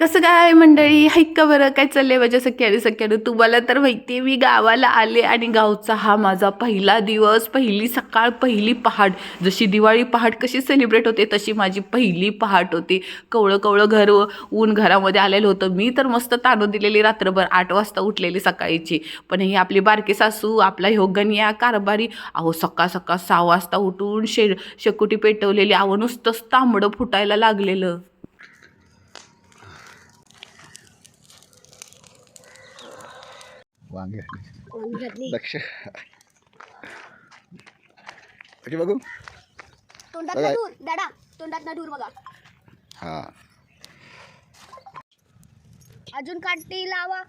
कसं काय मंडळी? हाईक बरं काय चाललंय माझ्या सख्याने सख्याने तुम्हाला तर माहिती आहे मी गावाला आले आणि गावचा हा माझा पहिला दिवस पहिली सकाळ पहिली पहाट. जशी दिवाळी पहाट कशी सेलिब्रेट होते तशी माझी पहिली पहाट होती. कवळं कवळं घर ऊन घरामध्ये आलेलं होतं. मी तर मस्त ताणून दिलेली रात्रभर आठ वाजता उठलेली सकाळीची. पण ही आपली बारकी सासू आपला योगन या कारभारी अहो सकाळ सकाळ सहा वाजता उठून शे शेकोटी पेटवलेली अहो नुसतंच तांबडं फुटायला लागलेलं. वांगे. घातली. लक्ष. ओके बघू. तोंडात बघा. ना दूर दादा तोंडात ना दूर बघा. हा. अजून काठी लावा.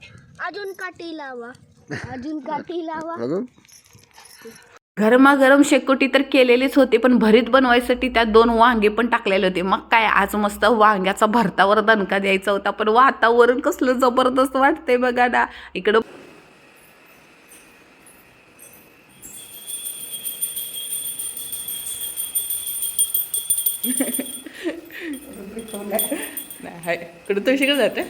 अजून काठी लावा. अजून काठी लावा. बघू. गरमागरम शेकोटी तर केलेलीच होती पण भरीत बनवायसाठी त्यात दोन वांगे पण टाकलेले होते. मग काय आज मस्त वांग्याचा भरतावर दणका द्यायचा होता पण वातावरण कसलं जबरदस्त वाटतंय बघा ना. इकडं കിടത്ത വിഷയങ്ങൾ തരട്ടെ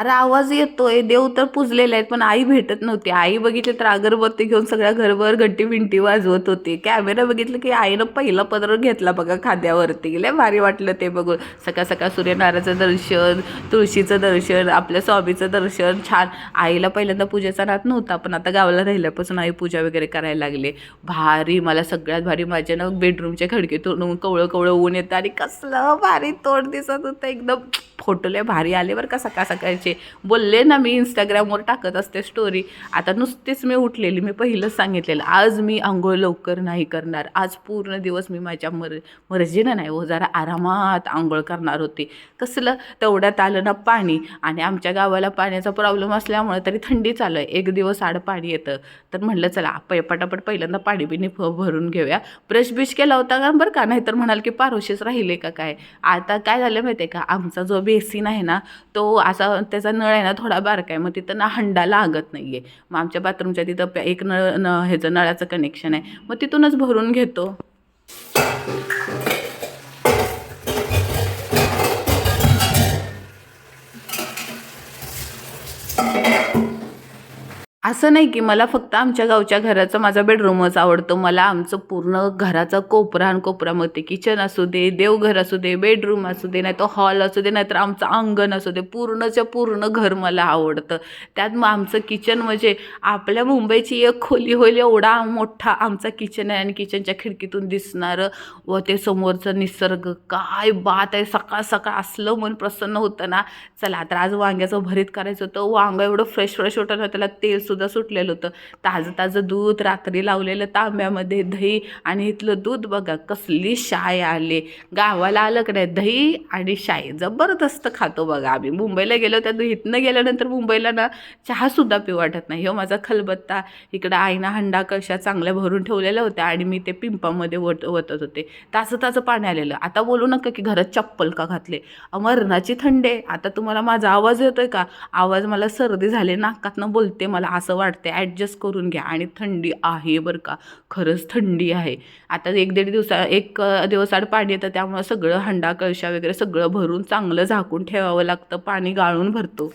अरे आवाज येतोय देव तर पुजलेले आहेत पण आई भेटत नव्हती. आई बघितली तर अगरबत्ती घेऊन सगळ्या घरभर घंटी विंटी वाजवत होती. कॅमेरा बघितलं की आईनं पहिला पदर घेतला बघा खांद्यावरती. लय भारी वाटलं ते बघून. सकाळ सकाळ सूर्यनारायणाचं दर्शन तुळशीचं दर्शन आपल्या स्वामीचं दर्शन छान. आईला पहिल्यांदा पूजेचा नाद नव्हता पण आता गावाला राहिल्यापासून आई पूजा वगैरे करायला लागले. भारी मला सगळ्यात भारी माझ्या ना बेडरूमच्या खडकीतून कवळं कवळं ऊन येतं आणि कसलं भारी तोंड दिसत होतं एकदम. फोटो लय भारी आले बरं का सकाळ सकाळचे बोलले ना मी इंस्टाग्रामवर टाकत असते स्टोरी आता नुसतीच मी उठलेली मी पहिलंच सांगितलेलं आज मी आंघोळ लवकर नाही करणार. आज पूर्ण दिवस मी माझ्या मर मर्जीनं नाही हो जरा आरामात आंघोळ करणार होती. कसलं? तेवढ्यात आलं ना पाणी आणि आमच्या गावाला पाण्याचा प्रॉब्लेम असल्यामुळे तरी थंडी चालू आहे एक दिवस आड पाणी येतं. तर म्हटलं चला पै पटापट पहिल्यांदा पाणी बिणी फ भरून घेऊया. ब्रश बिश केला होता का बरं का? नाहीतर म्हणाल की पारोशीच राहिले का काय? आता काय झालं माहिती आहे का? आमचा जो बेसिन आहे ना तो असा त्याचा नळ आहे ना थोडा बारका आहे मग तिथं ना हंडा लागत नाही आहे मग आमच्या बाथरूमच्या तिथं प्या- एक नळ न ह्याचं नळाचं कनेक्शन आहे. मग तिथूनच भरून घेतो. असं नाही की मला फक्त आमच्या गावच्या घराचं माझा बेडरूमच आवडतो. मला आमचं पूर्ण घराचा कोपरा आणि कोपरामध्ये किचन असू दे देवघर असू दे बेडरूम असू दे नाही तर हॉल असू दे नाहीतर आमचं अंगण असू दे पूर्णच्या पूर्ण घर मला आवडतं. त्यात मग आमचं किचन म्हणजे आपल्या मुंबईची एक खोली होईल एवढा मोठा आमचा किचन आहे आणि किचनच्या खिडकीतून दिसणारं व ते समोरचं निसर्ग काय बात आहे. सकाळ सकाळ असलं मन प्रसन्न होतं ना. चला तर आज वांग्याचं भरीत करायचं होतं. वांगं एवढं फ्रेश फ्रेश होतं ना त्याला सुद्धा सुटलेलं होतं. ताजं ताजं दूध रात्री लावलेलं तांब्यामध्ये दही आणि इथलं दूध बघा कसली शाय आले. गावाला आलं की नाही दही आणि शाई जबरदस्त खातो बघा आम्ही. मुंबईला गेलो त्या इथनं गेल्यानंतर मुंबईला ना चहासुद्धा पिऊ वाटत नाही. हो माझा खलबत्ता इकडं आईनं हंडा कशा चांगल्या भरून ठेवलेल्या होत्या आणि मी ते पिंपामध्ये वट वतत होते. ताजं ताजं पाणी आलेलं. आता बोलू नका की घरात चप्पल का घातले? मरणाची थंडी आहे. आता तुम्हाला माझा आवाज येतोय का? आवाज मला सर्दी झाली नाकातनं बोलते मला. असं वाटते ॲडजस्ट करून घ्या. आणि थंडी आहे बरं का. खरंच थंडी आहे. आता एक दीड दिवसा एक अ, दिवस आड पाणी येतं त्यामुळं सगळं हंडा कळशा वगैरे सगळं भरून चांगलं झाकून ठेवावं लागतं पाणी गाळून भरतो.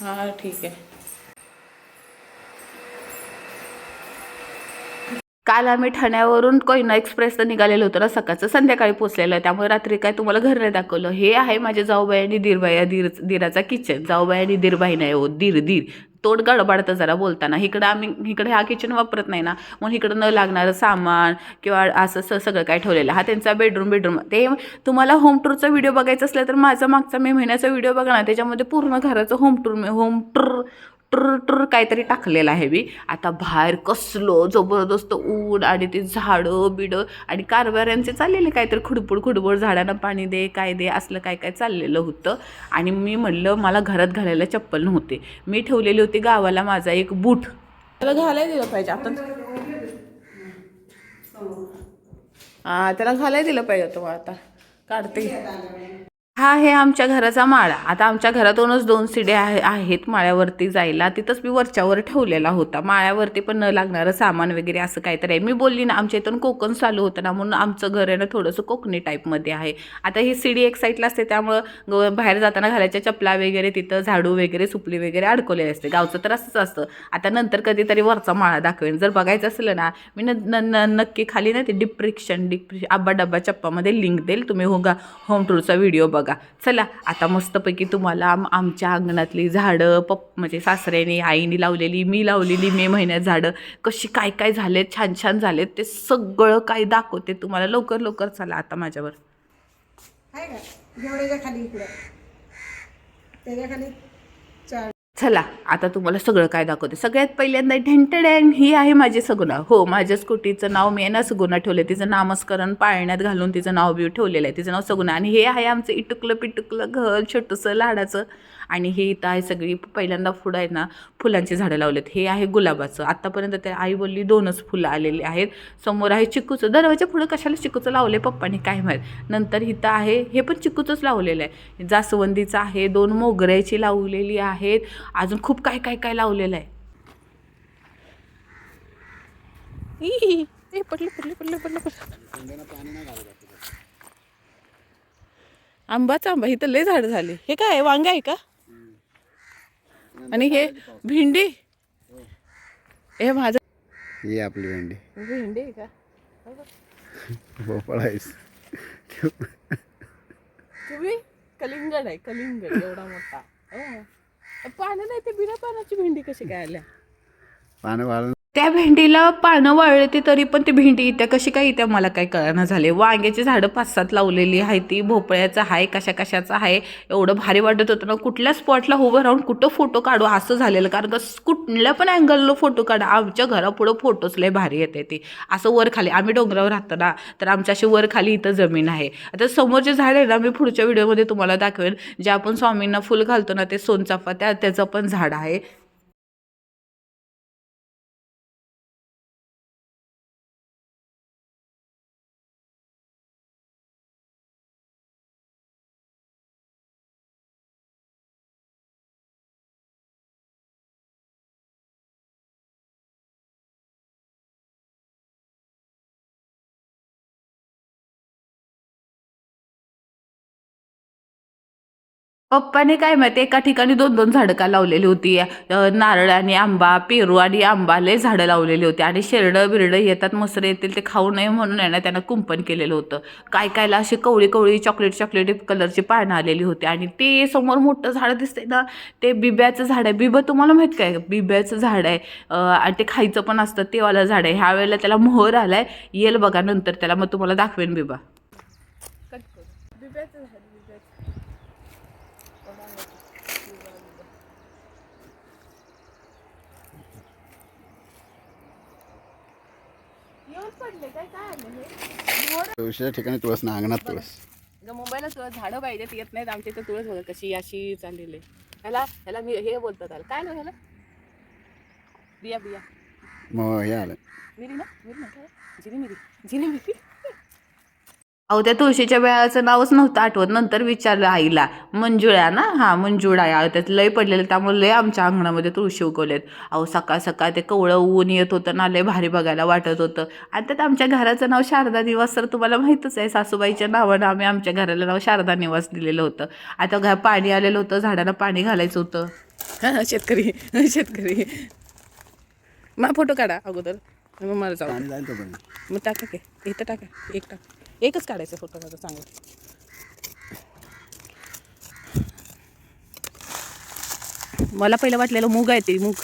हां ठीक आहे. काल आम्ही ठाण्यावरून कोयना एक्सप्रेसनं निघालेलं होतं ना सकाळचं संध्याकाळी पोचलेलं आहे. त्यामुळे रात्री काय तुम्हाला घर नाही दाखवलं. हे आहे माझ्या जाऊबाई आणि दीरबाई या दीर दीराचा किचन. जाऊबाई आणि दीरबाई नाही हो दीर दीर. तोड गडबडतं जरा बोलताना. इकडं आम्ही इकडे हा किचन वापरत नाही ना. म्हणून इकडं न लागणारं सामान किंवा असं स सगळं काय ठेवलेलं. हा त्यांचा बेडरूम बेडरूम ते तुम्हाला होम टूरचा व्हिडिओ बघायचा असला तर माझा मागचा मे महिन्याचा व्हिडिओ बघा ना. त्याच्यामध्ये पूर्ण घराचं home tour home tour tour tour काहीतरी टाकलेलं आहे मी. आता बाहेर कसलं जबरदस्त ऊन आणि ते झाडं बिडं आणि कारभाऱ्यांचे चाललेले काहीतरी खुडपुड खुडबुड झाडांना पाणी दे काय दे असलं काय काय चाललेलं होतं. आणि मी म्हणलं मला घरात घालायला चप्पल नव्हते. मी ठेवलेली होती गावाला माझा एक बूट. त्याला घालायला दिलं पाहिजे. आता हां त्याला घालायला दिलं पाहिजे तुम्हाला आता. काढते. हा आहे आमच्या घराचा माळा. आता आमच्या घरातूनच दोन सिड्या आहे आहेत माळ्यावरती जायला. तिथंच मी वरच्यावर ठेवलेला होता. माळ्यावरती पण न लागणारं सामान वगैरे असं काहीतरी आहे. मी बोलली ना आमच्या इथून कोकण चालू होतं ना म्हणून आमचं घर आहे ना थोडंसं कोकणी टाईपमध्ये आहे. आता ही सिडी एक साईडला असते त्यामुळं ग- बाहेर जाताना घालायच्या चपला वगैरे तिथं झाडू वगैरे सुपली वगैरे अडकवलेली असते. गावचं तर असंच असतं. आता नंतर कधीतरी वरचा माळा दाखवेन. जर बघायचं असलं ना मी न न- नक्की खाली ना ते डिप्रिक्शन डिप्रि आब्बा डब्बा चप्पामध्ये लिंक देईल. तुम्ही हो गा होम टूरचा व्हिडिओ बघा. चला आता मस्तपैकी तुम्हाला आम आमच्या अंगणातली झाडं पप म्हणजे सासऱ्याने आईने लावलेली मी लावलेली मे महिन्यात झाडं कशी काय काय झालेत छान छान झालेत ते सगळं काय दाखवते तुम्हाला. लवकर लवकर चला आता माझ्यावर. आहे का खाली इकडं. त्याच्याखाली चला आता तुम्हाला सगळं काय दाखवते. सगळ्यात पहिल्यांदा ढेंटडॅन ही आहे माझी सगुना हो माझ्या स्कूटीचं नाव मी आहे ना सगुना ठेवलं तिचं नामस्करण पाळण्यात घालून तिचं नाव बिव ठेवलेलं आहे. तिचं नाव सगुणा. आणि हे आहे आमचं इटुकलं पिटुकलं घर छोटंसं लाडाचं. आणि हे इथं आहे सगळी पहिल्यांदा फुडं आहेत ना फुलांची झाडं लावलेत. हे आहे गुलाबाचं. आत्तापर्यंत त्या आई बोलली दोनच फुलं आलेली आहेत. समोर आहे चिकूचं. दरवाजा पुढं कशाला चिकूचं लावले पप्पानी? काय माहीत? नंतर इथं आहे हे पण चिकूचंच लावलेलं आहे. जास्वंदीचं आहे दोन मोगऱ्याची लावलेली आहेत. अजून खूप काय काय काय लावलेलं आहे. पडलं पडलं पडलं पडलं पडलं. आंबाच आंबा इथं लय झाड झाले. हे काय वांगा आहे का? आणि हे भेंडी? हे माझं ही आपली भेंडी. भेंडी आहे का? भोपळा आहेस तुम्ही? कलिंगड आहे कलिंगड एवढा मोठा. हो. पानं नाही ते बिना पानाची भेंडी कशी काय आल्या? पानं वाळून त्या भेंडीला पानं वाळले तरी पण ती भेंडी इत्या कशी काय इत्या मला काय कळना झाले वांग्याची झाडं पाच सात लावलेली आहे ती. भोपळ्याचं आहे कशा कशाचं आहे? एवढं भारी वाटत होतं ना. कुठल्या स्पॉटला उभं राहून कुठं फोटो काढू? असं झालेलं. कारण का कुठल्या पण अँगलला फोटो काढा. आमच्या घरापुढं फोटोच लय भारी येते ती. असं वर खाली. आम्ही डोंगरावर राहतो ना तर आमच्या अशी वर खाली इथं जमीन आहे. आता समोरचे झाड आहे ना मी पुढच्या व्हिडिओमध्ये तुम्हाला दाखवेन. जे आपण स्वामींना फुल घालतो ना ते सोनचाफा त्या त्याचं पण झाड आहे. पप्पाने काय माहिती एका ठिकाणी दोन दोन झाडं का लावलेली होती. नारळ आणि आंबा पेरू आणि आंबा लय झाडं लावलेली होती. आणि शेरडं बिरडं येतात मसरे येतील ते खाऊ नये म्हणून आहे ना त्यांना कुंपण केलेलं होतं. काय कायला अशी कवळी कवळी चॉकलेट चॉकलेट कलरची पानं आलेली होती. आणि ते समोर मोठं झाड दिसतंय ना ते बिब्याचं झाड आहे. बिबं तुम्हाला माहीत काय? बिब्याचं झाड आहे. आणि ते खायचं पण असतं तेवालं झाड आहे. ह्या वेळेला त्याला मोहर आलाय. येईल बघा नंतर त्याला मग तुम्हाला दाखवेन बिबा. तुळशीच्या ठिकाणी तुळस ना अंगणात तुळस मुंबईला तुळस झाडं पाहिजेत येत नाहीत. आमच्या इथं तुळस बघा कशी अशी चाललेली. ह्याला ह्याला मी हे बोलतात त्याला. काय ना ह्याला? बिया बिया. मग हे आलं. मिरी ना? मिरी ना काय? जिनी मिरी जिनी मिरी अहो त्या तुळशीच्या वेळाचं नावच नव्हतं आठवत. नंतर विचारलं आईला मंजुळा ना? हा मंजुळा आहे. त्यात लय पडलेलं त्यामुळे लय आमच्या अंगणामध्ये तुळशी उगवलेत. अहो सकाळ सकाळ ते कवळं ऊन येत होतं ना लय भारी बघायला वाटत होतं. आणि त्यात आमच्या घराचं नाव शारदा निवास तर तुम्हाला माहीतच आहे सासूबाईच्या नावानं आम्ही आमच्या घराला नाव शारदा निवास दिलेलं होतं. आता घ पाणी आलेलं होतं झाडांना पाणी घालायचं होतं. हां शेतकरी शेतकरी. मग फोटो काढा अगोदर. मग मला जाऊ मग टाका की इथं टाका एक टाका. एकच काढायचं फोटो माझं चांगलं. मला पहिलं वाटलेलं मूग आहे ते मूग.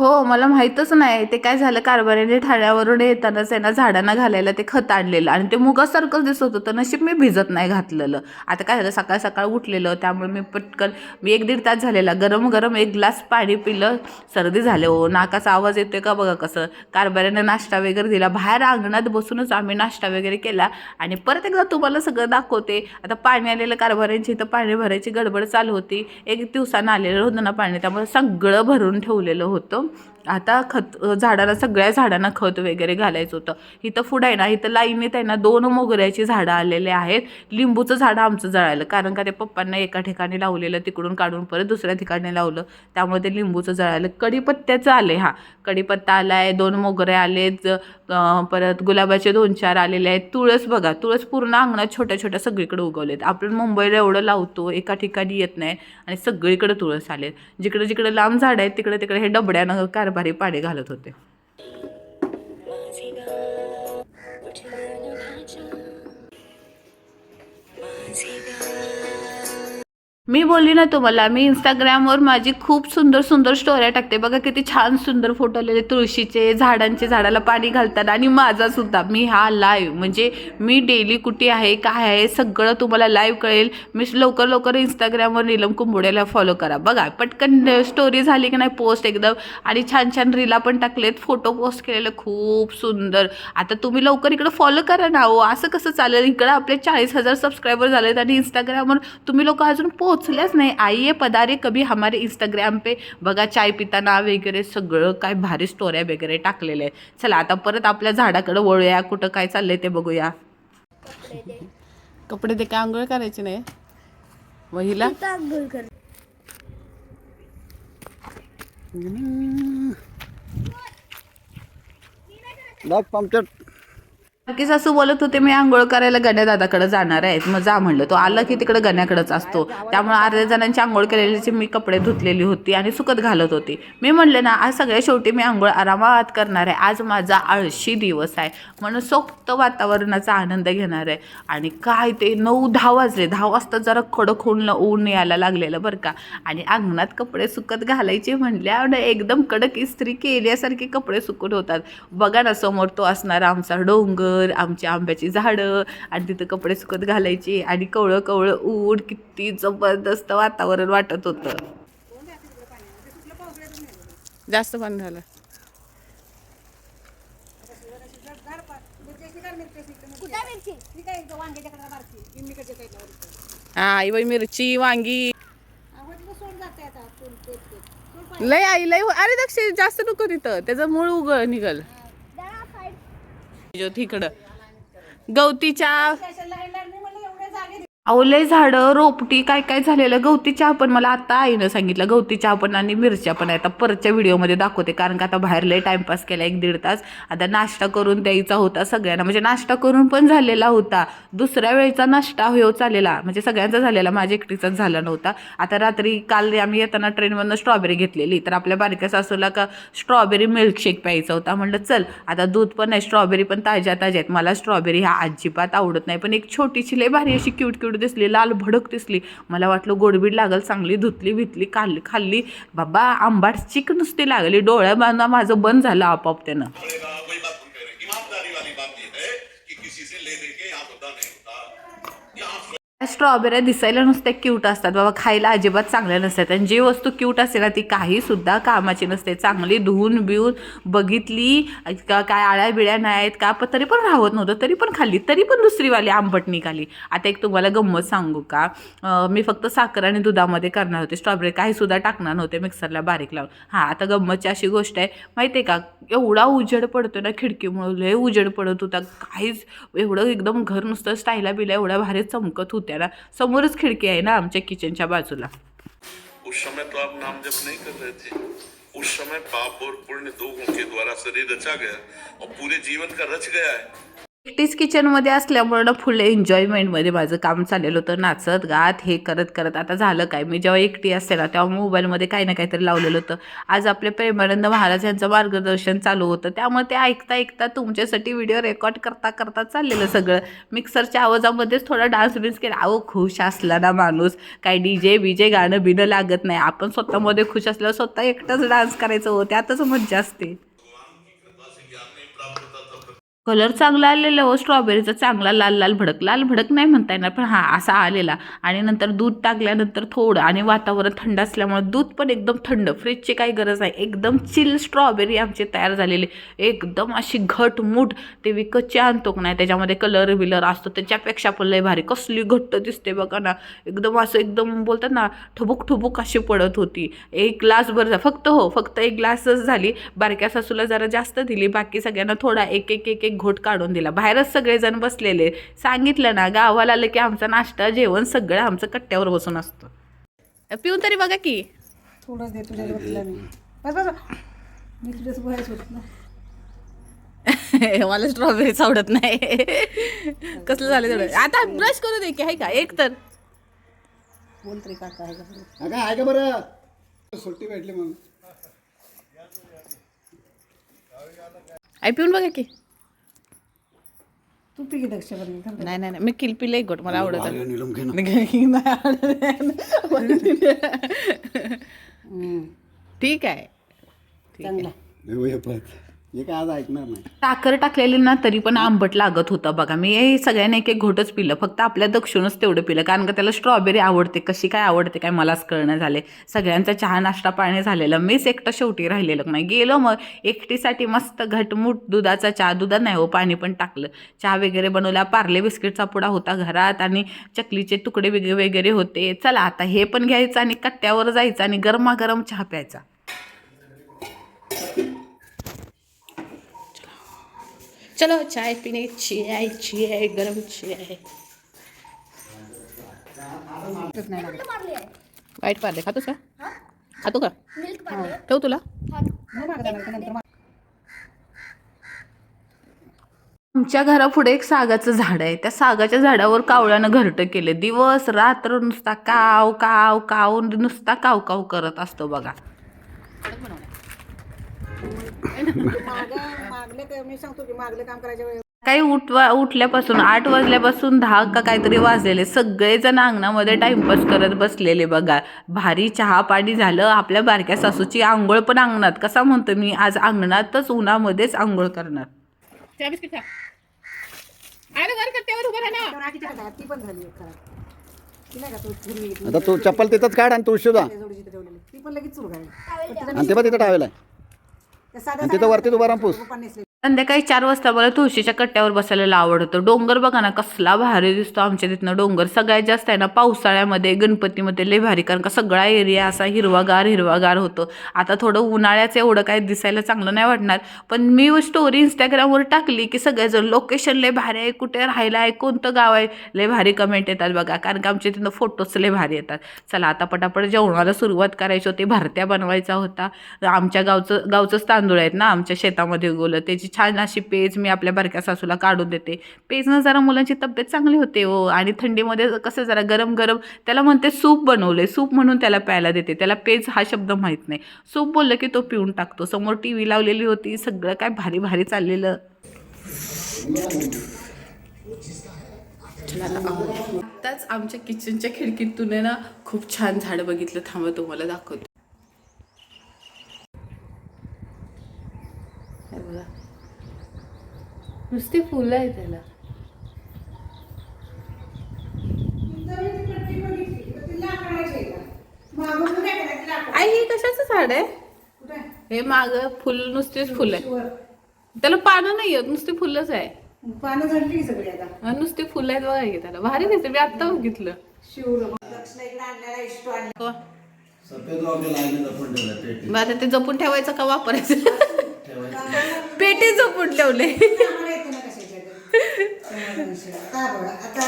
हो मला माहीतच नाही. ते काय झालं कारभारीने ठाण्यावरून येतानाच आहे ना झाडांना घालायला ते खत आणलेलं. आणि ते मुगासारखंच दिसत होतं. नशीब मी भिजत नाही घातलेलं. आता काय झालं सकाळ सकाळ उठलेलं. त्यामुळे मी पटकन मी एक दीड तास झालेला. गरम गरम एक ग्लास पाणी पिलं. सर्दी झाले. हो नाकाचा आवाज येतोय का बघा कसं. कारभाऱ्याने नाश्ता वगैरे दिला. बाहेर अंगणात बसूनच आम्ही नाश्ता वगैरे केला. आणि परत एकदा तुम्हाला सगळं दाखवते. आता पाणी आलेलं कारभाऱ्यांची इथं पाणी भरायची गडबड चालू होती. एक दिवसानं आलेलं होतं ना पाणी. त्यामुळे सगळं भरून ठेवलेलं होतं. आता खत झाडाला सगळ्या झाडांना खत वगैरे घालायचं होतं. इथं पुढं आहे ना इथं लाईनीत आहे ना दोन मोगऱ्याची झाडं आलेले आहेत. लिंबूचं झाड आमचं जळालं कारण का ते पप्पांना एका ठिकाणी लावलेलं तिकडून काढून परत दुसऱ्या ठिकाणी लावलं. त्यामुळे ते लिंबूचं जळालं. कढीपत्त्याचं आले हां. कढीपत्ता आला आहे दोन मोगरे आलेत परत गुलाबाचे दोन चार आलेले आहेत. तुळस बघा तुळस पूर्ण अंगणात छोट्या छोट्या सगळीकडे उगवलेत. आपण मुंबईला एवढं लावतो एका ठिकाणी येत नाही आणि सगळीकडे तुळस आलेत. जिकडे जिकडे लांब झाड आहेत तिकडे तिकडे हे डबड्यानं कारभारी पाणी घालत होते. मी बोलली ना तुम्हाला मी इंस्टाग्रामवर माझी खूप सुंदर सुंदर स्टोऱ्या टाकते. बघा किती छान सुंदर फोटो आलेले तुळशीचे झाडांचे झाडाला पाणी घालताना आणि माझा सुद्धा. मी हा लाईव्ह म्हणजे मी डेली कुठे आहे काय आहे सगळं तुम्हाला लाईव्ह कळेल. मी लवकर लवकर इंस्टाग्रामवर नीलम कुंबोड्याला फॉलो करा. बघा पटकन स्टोरी झाली की नाही पोस्ट एकदम. आणि छान छान रीला पण टाकलेत फोटो पोस्ट केलेले खूप सुंदर. आता तुम्ही लवकर इकडं फॉलो करा ना हो. असं कसं चालेल? इकडं आपले चाळीस हजार सबस्क्रायबर झालेत आणि इंस्टाग्रामवर तुम्ही लोक अजून पोहोचल्याच नाही. आइए पदारे कभी हमारे इंस्टाग्राम पे. बघा चाय पिताना वगैरे सगळं काय भारी स्टोऱ्या वगैरे टाकलेल्या आहेत. चला आता परत आपल्या झाडाकडे वळूया. कुठं काय चाललंय ते बघूया. कपडे ते काय आंघोळ करायचे नाही? महिला? पंक्चर. की सासू बोलत होते मी आंघोळ करायला गण्या दादाकडे जाणार आहेत. मग जा म्हणलं. तो आला की तिकडे गण्याकडेच असतो. त्यामुळे अर्ध्या जणांची आंघोळ केलेलीची मी कपडे धुतलेली होती आणि सुकत घालत होती. मी म्हणले ना आज सगळ्या शेवटी मी आंघोळ आरामात करणार आहे. आज माझा आळशी दिवस आहे. म्हणून सोक्त वातावरणाचा आनंद घेणार आहे. आणि काय ते नऊ दहा वाजले. दहा वाजता जरा कडक होऊन ऊन यायला लागलेलं बरं का. आणि अंगणात कपडे सुकत घालायचे म्हणल्यावर एकदम कडक इस्त्री केल्यासारखे कपडे सुकत होतात. बघा ना समोर तो असणारा आमचा डोंगर आमची आंब्याची झाडं आणि तिथं कपडे सुकत घालायचे आणि कवळं कवळं ऊन किती जबरदस्त वातावरण वाटत होतं. जास्त पाणी झालं. आई बाई मिरची वांगी. लय आई लय अरे दक्ष जास्त नको तिथं. त्याचं मूळ उगळ निघल. तिकडं. गवतीच्या अवले झाडं रोपटी काय काय झालेलं? गवती चहा पण मला आता आईनं सांगितलं. गवती चहा पण आणि मिरच्या पण आहे आता परतच्या व्हिडिओमध्ये दाखवते कारण का आता बाहेर लय टाइमपास केला एक दीड तास. आता नाश्ता करून द्यायचा होता सगळ्यांना. म्हणजे नाश्ता करून पण झालेला होता. दुसऱ्या वेळचा नाश्ता हो चाललेला म्हणजे सगळ्यांचा झालेला. माझ्या एकटीचाच झाला नव्हता. आता रात्री काल आम्ही येताना ट्रेनमधनं स्ट्रॉबेरी घेतलेली. तर आपल्या बारक्या सासूला का स्ट्रॉबेरी मिल्कशेक प्यायचा होता. म्हणलं चल आता दूध पण आहे स्ट्रॉबेरी पण ताज्या ताज्या आहेत. मला स्ट्रॉबेरी हा अजिबात आवडत नाही. पण एक छोटीशी लय भारी अशी क्यूट क्यूट दिसली लाल भडक दिसली. मला वाटलं गोडबीड लागल चांगली धुतली भितली खाल्ली खाल्ली. बाबा आंबाट चिक नुसती लागली. डोळ्या माझं बंद झालं आपोआप त्यानं पड़ेगा वही बात तुम कह रहे हैं ईमानदारी वाली बात यह है कि किसी से ले दे के यहाँ होता नहीं होता यहाँ स्ट्रॉबेऱ्या दिसायला नुसत्या क्यूट असतात. बाबा खायला अजिबात चांगल्या नसतात. आणि जी वस्तू क्यूट असते ना ती काही सुद्धा कामाची नसते. चांगली धुवून बिवून बघितली का काय आळ्या बिळ्या नाही आहेत का पण तरी पण राहत नव्हतं तरी पण खाल्ली तरी पण दुसरीवाली आंबट निघाली. आता एक तुम्हाला गंमत सांगू का? मी फक्त साखर आणि दुधामध्ये करणार होते. स्ट्रॉबेरी काही सुद्धा टाकणार नव्हते मिक्सरला बारीक लावून. हां आता गंमतची अशी गोष्ट आहे. माहिती आहे का? एवढा उजेड पडतो ना खिडकीमुळे लय उजेड पडत होता. काहीच एवढं एकदम घर नुसतं स्टाईला बिला एवढ्या भारी चमकत होत्या ना, समोरच खिडकी आहे ना आमच्या किचनच्या बाजूला. उस समय तो आप नाम जप नहीं कर रहे थे। उस समय पाप और पुण्य दो के द्वारा शरीर रचा गया और पूरे जीवन का रच गया है। एकटीच किचनमध्ये असल्यामुळं ना फुल एन्जॉयमेंटमध्ये माझं काम चाललेलं होतं. नाचत गात हे करत करत. आता झालं काय? मी जेव्हा एकटी असते ना तेव्हा मोबाईलमध्ये काही ना काहीतरी लावलेलं होतं. आज आपले प्रेमानंद महाराज यांचं मार्गदर्शन चालू होतं. त्यामुळे ते ऐकता ऐकता तुमच्यासाठी व्हिडिओ रेकॉर्ड करता करता चाललेलं सगळं. मिक्सरच्या आवाजामध्येच थोडा डान्स बिन्स केला. अहो खुश असला ना माणूस. काय डी जे बीजे गाणं बिणं लागत नाही. आपण स्वतःमध्ये खुश असल्यावर स्वतः एकटाच डान्स करायचं. हो त्यातच मज्जा असते. कलर चांगला आलेला हो स्ट्रॉबेरीचा चांगला लाल लाल भडक. लाल भडक नाही म्हणता येणार पण हां असा आलेला. आणि नंतर दूध टाकल्यानंतर थोडं आणि वातावरण थंड असल्यामुळे दूध पण एकदम थंड. फ्रीजची काही गरज नाही. एकदम चिल स्ट्रॉबेरी आमची तयार झालेली. एकदम अशी घटमुट ते विकतची आणतो का नाही त्याच्यामध्ये कलर बिलर असतो. त्याच्यापेक्षा पण लय भारी. कसली घट्ट दिसते बघा ना. एकदम असं एकदम बोलतात ना ठबूक ठुबुक अशी पडत होती. एक ग्लास भर फक्त हो फक्त एक ग्लासच झाली. बारक्या सासूला जरा जास्त दिली. बाकी सगळ्यांना थोडा एक एक एक एक घोट काढून दिला. बाहेरच सगळेजण बसलेले. सांगितलं ना गावाला आलं की आमचा नाश्ता जेवण सगळं आमचं कट्ट्यावर बसून असतं. पिऊन तरी बघा की. थोडंच दे तुझ्या तिला मी. बस बस बस. मी तुझ्यासोबत बाहेर होत ना मला स्ट्रॉबेरीच आवडत नाही. कसलं झालं तेवढं? आता ब्रश करू दे की आहे का? एक तर. बोल तरी काका आहे का बरं. अगं आहे का बरं? सुट्टी भेटली म्हणून. आई पिऊन बघा की. तू पिकी दक्ष. नाही नाही नाही मी किल पिलं एक गोट मला आवडत आर्य निलम घे ना. हम्म. ठीक आहे चांगला हे वय. हे काय आज ऐकणार नाही. साखर टाकलेली ना तरी पण आंबट लागत होतं बघा. मी हे सगळ्यांनी एक एक घोटच पिलं. फक्त आपल्या दक्षिणच तेवढं पिलं. कारण का त्याला स्ट्रॉबेरी आवडते. कशी काय आवडते काय मलाच कळणं झाले सगळ्यांचा चहा नाश्ता पाणी झालेलं. मीच एकटं शेवटी राहिलेलं नाही. गेलो मग एकटीसाठी मस्त घटमुट दुधाचा चहा. दुधात नाही हो पाणी पण टाकलं. चहा वगैरे बनवला. पार्ले बिस्किटचा पुडा होता घरात आणि चकलीचे तुकडे वगैरे वगैरे होते. चला आता हे पण घ्यायचं आणि कट्ट्यावर जायचं आणि गरमागरम चहा प्यायचा. चलो चाय पीने चाय चाय गरम चाय। आहे वाईट पार्ले खातोस का? खातो का? ठेव तुला. आमच्या घरापुढे एक सागाचं झाड आहे. त्या सागाच्या झाडावर कावळ्यानं घरटं केले. दिवस रात्र नुसता काव काव काव नुसता काव काव करत असतो बघा. मागले ते मी सांगतो की मागले काम करायच्या वेळेस. काही उठवा उठल्यापासून आठ वाजल्यापासून दहा का काहीतरी वाजलेले. सगळेजण अंगणामध्ये टाइमपास करत बसलेले बघा. भारी चहा पाणी झालं. आपल्या बारक्या सासूची आंघोळ पण अंगणात. कसा म्हणतो मी आज अंगणातच उन्हामध्येच आंघोळ करणार. तेव्हा आठीच्या हातात ती पण झाली एक खराब ती नाही का तू पूर्वी घेतली आता तू चप्पल तिथंच काढ आणि तू ठेवलेली. ती पण लगेच आणि ते पण तिथं साध्या आणि तिथं वरती उभा राहून पूस. पण नेसले संध्याकाळी चार वाजता मला तुळशीच्या कट्ट्यावर बसायला आवडतं. डोंगर बघा ना कसला भारी दिसतो आमच्या तिथनं डोंगर. सगळ्यात जास्त आहे ना पावसाळ्यामध्ये गणपतीमध्ये लय भारी कारण का सगळा एरिया असा हिरवागार हिरवागार होतो. आता थोडं उन्हाळ्याचं एवढं काय दिसायला चांगलं नाही वाटणार पण मी स्टोरी इंस्टाग्रामवर टाकली की सगळेजण लोकेशन लय भारी आहे कुठे राहायला आहे कोणतं गाव आहे लय भारी कमेंट येतात बघा कारण का आमच्या तिथनं फोटोज लय भारी येतात. चला आता पटापट जेवणाला सुरुवात करायची होती भरत्या बनवायचा होता. आमच्या गावचं गावचंच तांदूळ आहेत ना आमच्या शेतामध्ये उगवलं त्याची छान अशी पेज मी आपल्या बारक्या सासूला काढून देते. पेजनं जरा मुलांची तब्येत चांगली होते हो. आणि थंडीमध्ये कसं जरा गरम गरम त्याला म्हणते सूप बनवले सूप म्हणून त्याला प्यायला देते. त्याला पेज हा शब्द माहीत नाही. सूप बोललं की तो पिऊन टाकतो. समोर टी व्ही लावलेली होती. सगळं काय भारी भारी चाललेलं. आताच आमच्या किचनच्या खिडकीतून ना खूप छान झाड बघितलं. थांबा तुम्हाला दाखवतो. बघा. नुसती फुलं आहे त्याला. आई हे कशाचं झाड आहे? हे माग फुल नुसतेच फुलं आहे त्याला पानं नाही आहेत नुसती फुलंच आहे. पानं झडली सगळी आता. नुसती फुलं आहेत बघा की त्याला. भारी दिसते मी आत्ता बघितलं. हो. आता ते जपून ठेवायचं का वापरायचं? पेटी जपून ठेवले आम्हाला येतो ना कशाच्या आता बघा आता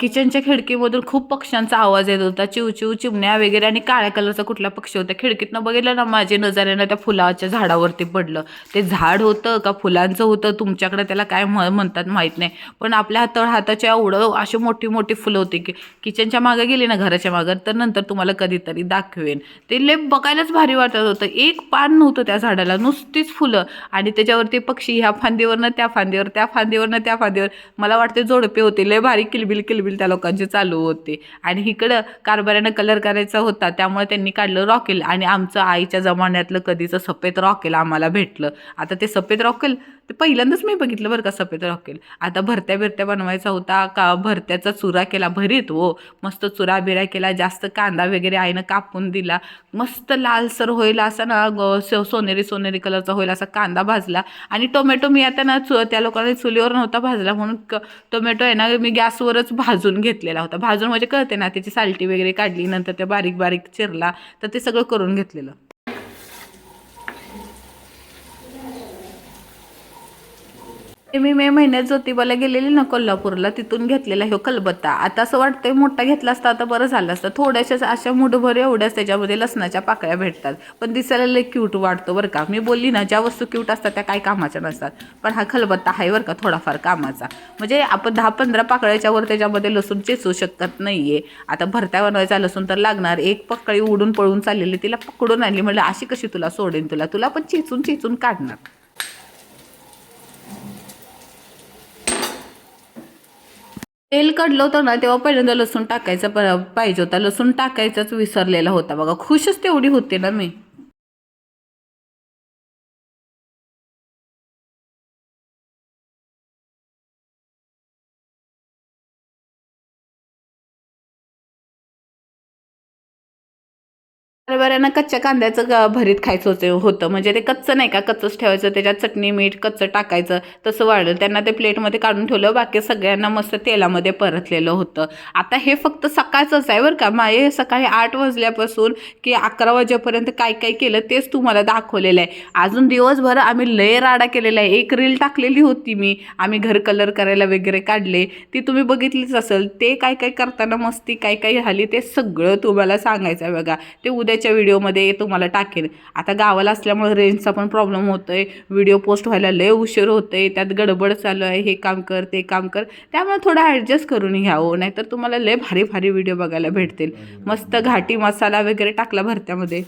किचनच्या खिडकीमधून खूप पक्ष्यांचा आवाज येत होता. चिवचिव चिमण्या वगैरे आणि काळ्या कलरचा कुठला पक्षी होता. खिडकीतनं बघितलं ना माझे नजरेनं त्या फुलाच्या झाडावरती पडलं. ते झाड होतं का फुलांचं होतं? तुमच्याकडे त्याला काय म्हणतात माहीत नाही. पण आपल्या हातावर हाताच्या एवढं अशी मोठी मोठी फुलं होती की किचनच्या मागं गेली ना घराच्या मागं तर नंतर तुम्हाला कधीतरी दाखवेन. ते लेप बघायलाच भारी वाटत होतं. एक पान नव्हतं त्या झाडाला नुसतीच फुलं. आणि त्याच्यावरती पक्षी ह्या फांदीवरनं त्या फांदीवर त्या फांदीवरनं त्या फांदीवर. मला वाटते जोडपे होते. लय भारी किलबिल किलबिल त्या लोकांचे चालू होते. आणि इकडं कारभाऱ्यानं कलर करायचा होता त्यामुळे त्यांनी काढलं रॉकेल आणि आमचं आईच्या जमान्यातलं कधीचं सफेद रॉकेल आम्हाला भेटलं. आता ते सफेद रॉकेल ते पहिल्यांदाच मी बघितलं बरं का सफेद रॉकेल. आता भरत्या बिरत्या बनवायचा होता का? भरत्याचा चुरा केला भरीत हो. मस्त चुरा बिरा केला जास्त कांदा वगैरे आईनं कापून दिला. मस्त लालसर होईल असा ना ग- सोनेरी सोनेरी कलरचा होईल असा कांदा भाजला. आणि टोमॅटो मी आता ना चु त्या लोकांनी चुलीवर नव्हता भाजला म्हणून क- टोमॅटो आहे ना मी गॅसवरच भाजून घेतलेला होता. भाजून म्हणजे कळते ना त्याची सालटी वगैरे काढली नंतर ते बारीक बारीक चिरला तर ते सगळं करून घेतलेलं. मी मे महिन्यात ज्योतिबाला गेलेली ना कोल्हापूरला तिथून घेतलेला ह्यो कलबत्ता. आता असं वाटतंय मोठा घेतला असता आता बरं झालं असतं. थोड्याशाच अशा मुठभर एवढ्याच त्याच्यामध्ये लसणाच्या पाकळ्या भेटतात. पण दिसायला लय क्यूट वाटतो बरं का. मी बोलली ना ज्या वस्तू क्यूट असतात त्या काही कामाच्या नसतात. पण हा खलबत्ता आहे बरं का थोडाफार कामाचा. म्हणजे आपण दहा पंधरा पाकळ्याच्या वर त्याच्यामध्ये लसूण चेचू शकत नाही आहे आता भरत्या बनवायचा लसूण तर लागणार. एक पकळी उडून पळून चाललेली तिला पकडून आणली. म्हणलं अशी कशी तुला सोडेन तुला? तुला पण चेचून चेचून काढणार. तेल काढलं होतं ना तेव्हा पहिल्यांदा लसूण टाकायचा प- पाहिजे होता. लसूण टाकायचाच विसरलेला होता बघा. खुशच तेवढी होते ना मी. हरभऱ्यानं कच्च्या कांद्याचं ग- भरीत खायचं होते होतं. म्हणजे ते कच्चं नाही का? कच्चंच ठेवायचं त्याच्यात चटणी मीठ कच्चं टाकायचं तसं वाढलं. त्यांना ते प्लेटमध्ये काढून ठेवलं बाकी सगळ्यांना मस्त तेलामध्ये परतलेलं होतं. आता हे फक्त सकाळचंच आहे बरं का? माझे सकाळी आठ वाजल्यापासून की अकरा वाजेपर्यंत काय काय केलं तेच तुम्हाला दाखवलेलं आहे. अजून दिवसभर आम्ही लय राडा केलेला आहे. एक रील टाकलेली होती मी. आम्ही घर कलर करायला वगैरे काढले. ती तुम्ही बघितलीच असेल. ते काय काय करताना मस्ती काय काय झाली ते सगळं तुम्हाला सांगायचं आहे बघा. ते उद्या उद्याच्या व्हिडिओमध्ये तुम्हाला टाकेन आता गावाला असल्यामुळे रेंजचा पण प्रॉब्लेम होतो आहे व्हिडिओ पोस्ट व्हायला लय उशीर होतोय. त्यात गडबड चालू आहे. हे काम कर ते काम कर. त्यामुळे थोडं ॲडजस्ट करून घ्यावं हो. नाहीतर तुम्हाला लय भारी भारी व्हिडिओ बघायला भेटतील. मस्त घाटी मसाला वगैरे टाकला भरत्यामध्ये.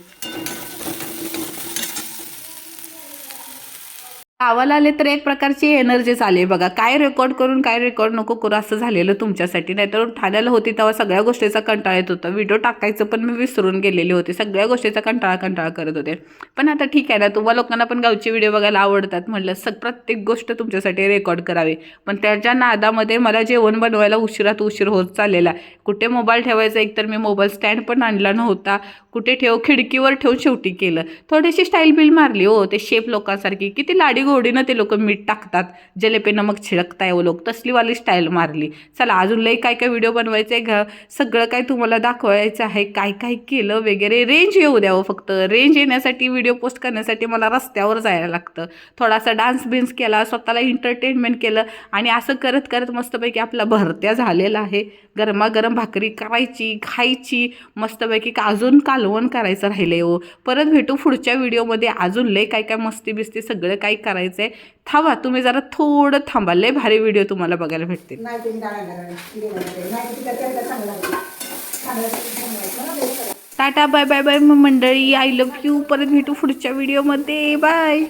गावाला आले तर एक प्रकारची एनर्जीच आली. बघा काय रेकॉर्ड करून काय रेकॉर्ड नको करू असं झालेलं तुमच्यासाठी. नाहीतर ठाण्याला होती तेव्हा सगळ्या गोष्टीचा कंटाळा येत होता. व्हिडिओ टाकायचं पण मी विसरून गेलेली होती. सगळ्या गोष्टीचा कंटाळा कंटाळा करत होते. पण आता ठीक आहे ना तुम्हाला लोकांना पण गावचे व्हिडिओ बघायला आवडतात म्हटलं सग प्रत्येक गोष्ट तुमच्यासाठी रेकॉर्ड करावी. पण त्याच्या नादामध्ये मला जेवण बनवायला उशिरात उशीर होत चाललेला. आहे. कुठे मोबाईल ठेवायचा? एक तर मी मोबाईल स्टँड पण आणला नव्हता. कुठे ठेव? खिडकीवर ठेवून शेवटी केलं. थोडीशी स्टाईल बिल मारली. हो ते शेप लोकांसारखी. किती लाडी गोडीनं ते लोक मीठ टाकतात. जलेपेनं मग छिडकताय वो लोक. तसलीवाली स्टाईल मारली. चला अजून लई काय काय व्हिडिओ बनवायचे घ? सगळं काय तुम्हाला दाखवायचं आहे. काय काय केलं वगैरे? रेंज येऊ द्यावं हो फक्त. रेंज येण्यासाठी व्हिडिओ पोस्ट करण्यासाठी मला रस्त्यावर जायला लागतं. थोडासा डान्स बिन्स केला स्वतःला एंटरटेनमेंट केलं आणि असं करत करत मस्तपैकी आपला भरत्या झालेला आहे. गरमागरम भाकरी करायची खायची मस्तपैकी का अजून कालवण करायचं राहिलं हो. परत भेटू पुढच्या व्हिडिओमध्ये. अजून लय काय काय मस्ती बिस्ती सगळं काही करायचं आहे थांबा तुम्ही जरा थोडं थांबा. लय भारी व्हिडिओ तुम्हाला बघायला भेटतील. Tata bye bye bye. मंडळी आय लव्ह यू परत भेटू पुढच्या व्हिडिओमध्ये. बाय